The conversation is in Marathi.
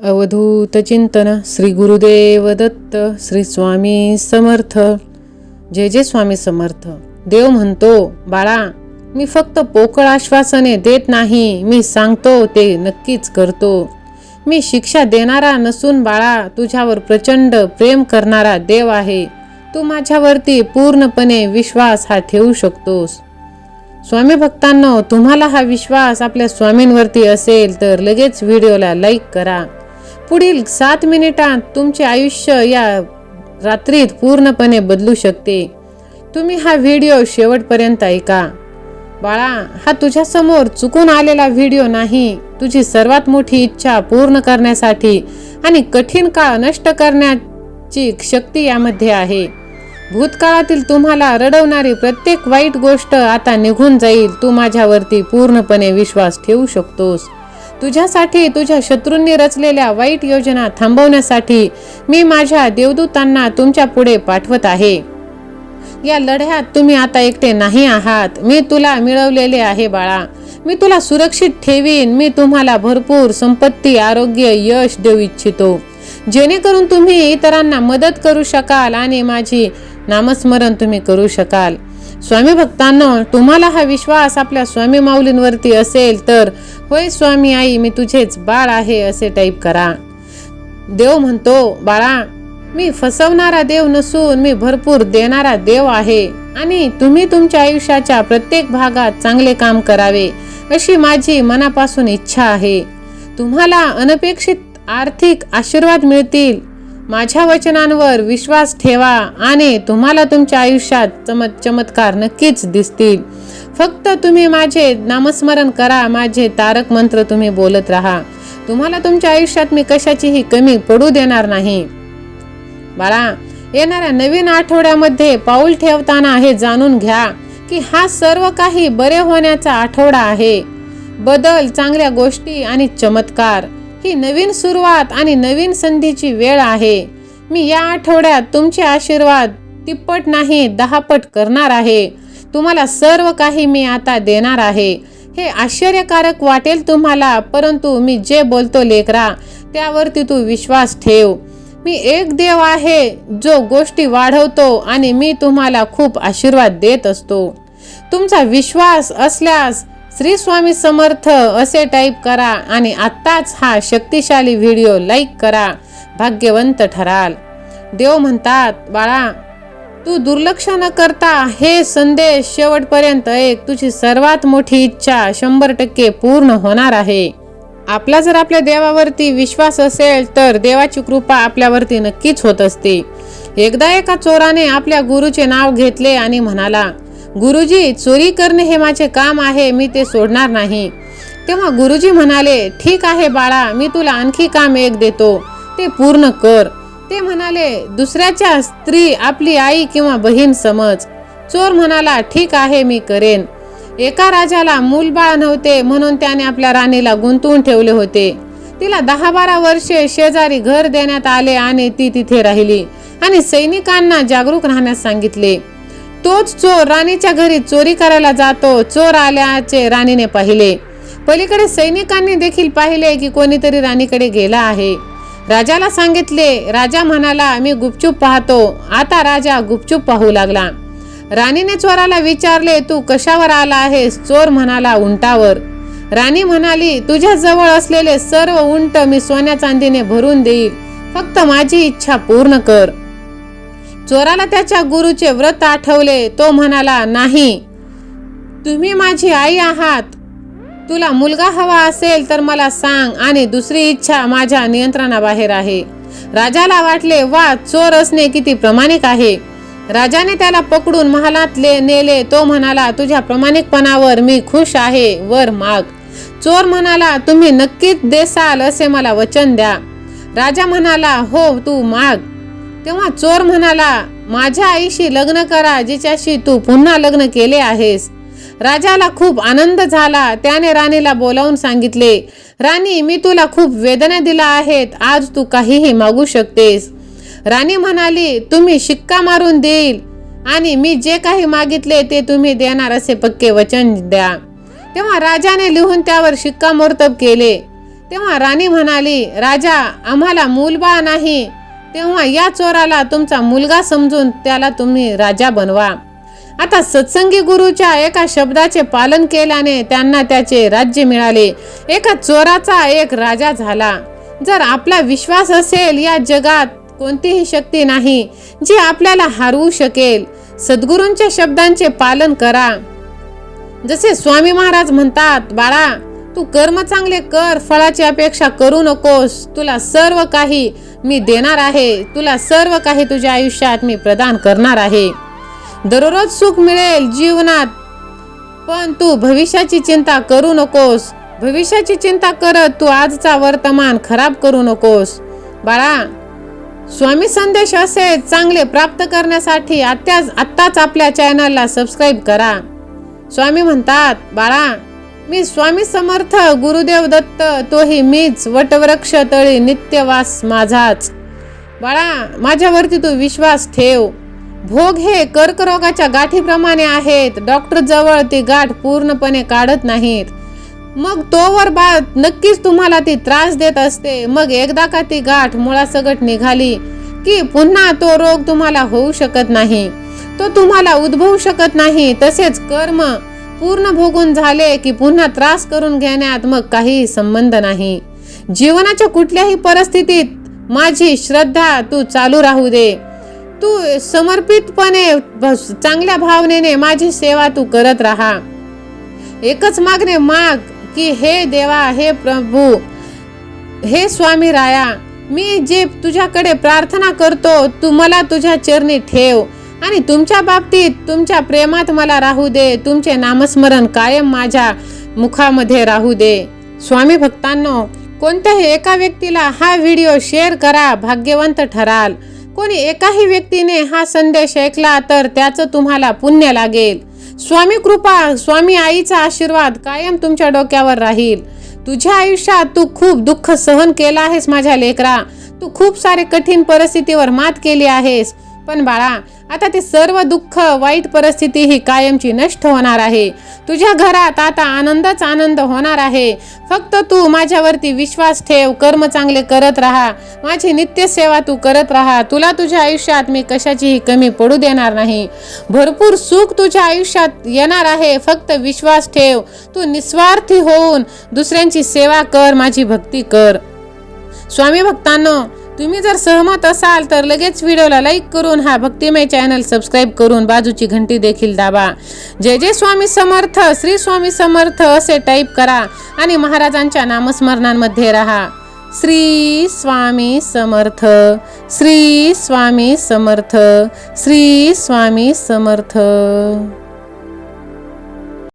अवधूत चिंतन श्री गुरुदेव दत्त श्री स्वामी समर्थ. जय जय स्वामी समर्थ. देव म्हणतो बाळा मी फक्त पोकळ आश्वासने देत नाही मी सांगतो ते नक्कीच करतो. मी शिक्षा देणारा नसून बाळा तुझ्यावर प्रचंड प्रेम करणारा देव आहे. तू माझ्यावरती पूर्णपणे विश्वास हा ठेवू शकतोस. स्वामी भक्तांनो तुम्हाला हा विश्वास आपल्या स्वामींवरती असेल तर लगेच व्हिडिओला लाईक करा. पुढील सात मिनिटांत तुमचे आयुष्य या रात्रीत पूर्णपणे बदलू शकते. तुम्ही हा व्हिडिओ शेवटपर्यंत ऐका. बाळा हा तुझ्यासमोर चुकून आलेला व्हिडिओ नाही. तुझी सर्वात मोठी इच्छा पूर्ण करण्यासाठी आणि कठीण काळ नष्ट करण्याची शक्ती यामध्ये आहे. भूतकाळातील तुम्हाला रडवणारी प्रत्येक वाईट गोष्ट आता निघून जाईल. तू माझ्यावरती पूर्णपणे विश्वास ठेवू शकतोस. तुझ्यासाठी तुझ्या शत्रूंनी रचलेल्या वाईट योजना थांबवण्यासाठी मी माझ्या देवदूतांना तुमच्यापुढे पाठवत आहे. या लढ्यात तुम्ही आता एकटे नाही आहात. मी तुला मिळवलेले आहे बाळा. मी तुला सुरक्षित ठेवीन. मी तुम्हाला भरपूर संपत्ती आरोग्य यश देऊ इच्छितो. जेणेकरून तुम्ही इतरांना मदत करू शकाल आणि माझी नामस्मरण तुम्ही करू शकाल. स्वामी भक्तांनो तुम्हाला हा विश्वास आपल्या स्वामी माऊलींवरती असेल तर होय स्वामी आई मी तुझेच बाळ आहे असे टाईप करा. देव म्हणतो बाळा मी फसवणारा देव नसून मी भरपूर देणारा देव आहे आणि तुम्ही तुमच्या आयुष्याच्या प्रत्येक भागात चांगले काम करावे अशी माझी मनापासून इच्छा आहे. तुम्हाला अनपेक्षित आर्थिक आशीर्वाद मिळतील माझ्या वचनांवर विश्वास ठेवा आणि तुम्हाला तुमच्या आयुष्यात चमत चमत्कार नक्कीच दिसतील. फक्त तुम्ही माझे नामस्मरण करा माझे तारक मंत्र तुम्ही बोलत राहा. तुम्हाला तुमच्या आयुष्यात मी कशाचीही कमी पडू देणार नाही. बाळा येणाऱ्या नवीन आठवड्यामध्ये पाऊल ठेवताना हे जाणून घ्या की हा सर्व काही बरे होण्याचा आठवडा आहे. बदल चांगल्या गोष्टी आणि चमत्कार. ही नवीन सुरुवात आणि नवीन संधीची वेळ आहे. मी या आठवड्यात तुमचे आशीर्वाद तिप्पट नाही दहापट करणार आहे. तुम्हाला सर्व काही मी आता देणार आहे. हे आश्चर्यकारक वाटेल तुम्हाला परंतु मी जे बोलतो लेकरा त्यावरती तू विश्वास ठेव. मी एक देव आहे जो गोष्टी वाढवतो आणि मी तुम्हाला खूप आशीर्वाद देत असतो. तुमचा विश्वास असल्यास श्री स्वामी समर्थ असे टाईप करा आणि आत्ताच हा शक्तिशाली व्हिडिओ लाईक करा. भाग्यवंत ठराल. देव म्हणतात बाळा तू दुर्लक्ष न करता हे संदेश शेवटपर्यंत एक तुझी सर्वात मोठी इच्छा शंभर टक्के पूर्ण होणार आहे. आपला जर आपल्या देवावरती विश्वास असेल तर देवाची कृपा आपल्यावरती नक्कीच होत असते. एकदा एका चोराने आपल्या गुरुचे नाव घेतले आणि म्हणाला गुरुजी चोरी करणे हे माझे काम आहे मी ते सोडणार नाही. तेव्हा गुरुजी म्हणाले ठीक आहे बाळा मी तुला आणखी काम एक देतो. ते पूर्ण कर. ते म्हणाले दुसऱ्याच्या स्त्री आपली आई किंवा बहीण समज. चोर म्हणाला ठीक आहे मी करेन. एका राजाला मूलबाळ नव्हते म्हणून त्याने आपल्या राणीला गुंतवून ठेवले होते. तिला दहा बारा वर्षे शेजारी घर देण्यात आले आणि ती तिथे राहिली आणि सैनिकांना जागरूक राहण्यास सांगितले. तोच चोर राणीच्या घरी चोरी करायला जातो चोर आल्याचे राणीने पाहिले. पलीकडे सैनिकांनी देखील पाहिले की कोणीतरी राणीकडे गेला आहे. राजाला सांगितले राजा म्हणाला मी गुपचूप पाहतो. आता राजा गुपचूप पाहू लागला. राणीने चोराला विचारले तू कशावर आला आहेस चोर म्हणाला उंटावर. राणी म्हणाली तुझ्या जवळ असलेले सर्व उंट मी सोन्या चांदीने भरून देईल. फक्त माझी इच्छा पूर्ण कर. चोराला त्याच्या गुरुचे व्रत आठवले. तो म्हणाला नाही. तुम्ही माझी आई आहात. तुला मुलगा हवा असेल तर मला सांग आणि दुसरी इच्छा माझ्या नियंत्रणाबाहेर आहे. राजाला वाटले वा चोर असणे किती प्रामाणिक आहे. राजाने त्याला पकडून महालातले नेले. तो म्हणाला तुझ्या प्रामाणिकपणावर मी खुश आहे. वर माग. चोर म्हणाला तुम्ही नक्कीच देसाल असे मला वचन द्या. राजा म्हणाला हो तू माग. तेव्हा चोर म्हणाला माझ्या आईशी लग्न करा जिच्याशी तू पुन्हा लग्न केले आहेस. राजाला खूप आनंद झाला. त्याने राणीला बोलावून सांगितले राणी मी तुला खूप वेदना दिला आहेत. आज तू काहीही मागू शकतेस. राणी म्हणाली तुम्ही शिक्का मारून देईल आणि मी जे काही मागितले ते तुम्ही देणार असे पक्के वचन द्या. तेव्हा राजाने लिहून त्यावर शिक्कामोर्तब केले. तेव्हा राणी म्हणाली राजा आम्हाला मूलबाळ नाही. तेव्हा या चोराला तुमचा मुलगा समजून त्याला तुम्ही राजा बनवा. आता सत्संगी गुरुच्या एका शब्दाचे पालन केल्याने त्यांना त्याचे राज्य मिळाले. एका चोराचा एक राजा झाला. जर आपला विश्वास असेल या जगात कोणतीही शक्ती नाही जी आपल्याला हरवू शकेल. सद्गुरूंच्या शब्दांचे पालन करा. जसे स्वामी महाराज म्हणतात बाळा तू कर्म चांगले कर फळाची अपेक्षा करू नकोस. तुला सर्व काही मी देणार आहे. तुला सर्व काही तुझ्या आयुष्यात मी प्रदान करणार आहे. दररोज सुख मिळेल जीवनात पण तू भविष्याची चिंता करू नकोस. भविष्याची चिंता करत तू आजचा वर्तमान खराब करू नकोस. बाळा स्वामी संदेश असे चांगले प्राप्त करण्यासाठी आत्ताच आत्ताच आपल्या चॅनलला सबस्क्राईब करा. स्वामी म्हणतात बाळा मी स्वामी समर्थ गुरुदेव दत्त तोही मीच वटवृक्ष तळी नित्यवास माझाच. बाळा माझ्यावरती तू विश्वास ठेव. भोग हे कर्करोगाच्या गाठीप्रमाणे आहेत. डॉक्टर जवळ ती गाठ पूर्णपणे काढत नाहीत. मग तोवर बाळ नक्कीच तुम्हाला ती त्रास देत असते. मग एकदा का ती गाठ मुळासकट निघाली की पुन्हा तो रोग तुम्हाला होऊ शकत नाही. तो तुम्हाला उद्भवू शकत नाही. तसेच कर्म पूर्ण भोगून झाले की पुन्हा त्रास करून घेण्यात मग काही संबंध नाही. जीवनाच्या कुठल्याही परिस्थितीत माझी श्रद्धा तू चालू राहू दे. तू समर्पितपणे चांगल्या भावनेने माझी सेवा तू करत राहा. एकच मागणे माग की हे देवा हे प्रभू हे स्वामी राया मी जे तुझ्याकडे प्रार्थना करतो तू मला तुझ्या चरणी ठेव. आणि तुमच्या बाबतीत तुमच्या प्रेमात मला राहू दे. तुमचे नामस्मरण कायम माझ्या मुखामध्ये राहू दे. स्वामी भक्तांनो कोणत्याही एका व्यक्तीला हा व्हिडिओ शेअर करा भाग्यवंत ठराल. कोणी एकाही व्यक्तीने हा संदेश ऐकला तर त्याचं तुम्हाला पुण्य लागेल. स्वामी कृपा स्वामी आईचा आशीर्वाद कायम तुमच्या डोक्यावर राहील. तुझ्या आयुष्यात तू खूप दुःख सहन केला आहेस माझ्या लेकरा. तू खूप सारे कठीण परिस्थितीवर मात केली आहेस. पण बाळा आता ते सर्व दुःख वाईट परिस्थिती ही कायमची नष्ट होणार आहे. तुझ्या घरात आता आनंदच आनंद होणार आहे. फक्त तू माझ्यावरती विश्वास ठेव कर्म चांगले करत राहा. माझी नित्य सेवा तू करत राहा. तुला तुझ्या आयुष्यात मी कशाचीही कमी पडू देणार नाही. भरपूर सुख तुझ्या आयुष्यात येणार आहे. फक्त विश्वास ठेव. तू निस्वार्थी होऊन दुसऱ्यांची सेवा कर माझी भक्ती कर. स्वामी भक्तांनो तुम्ही जर सहमत असाल तर लगेच व्हिडिओला लाईक करून हा भक्तिमय चॅनल सबस्क्राईब करून बाजूची घंटी देखील दाबा. जय जय स्वामी समर्थ श्री स्वामी समर्थ असे टाईप करा आणि महाराजांच्या नामस्मरणांमध्ये राहा. श्री स्वामी समर्थ श्री स्वामी समर्थ श्री स्वामी समर्थ.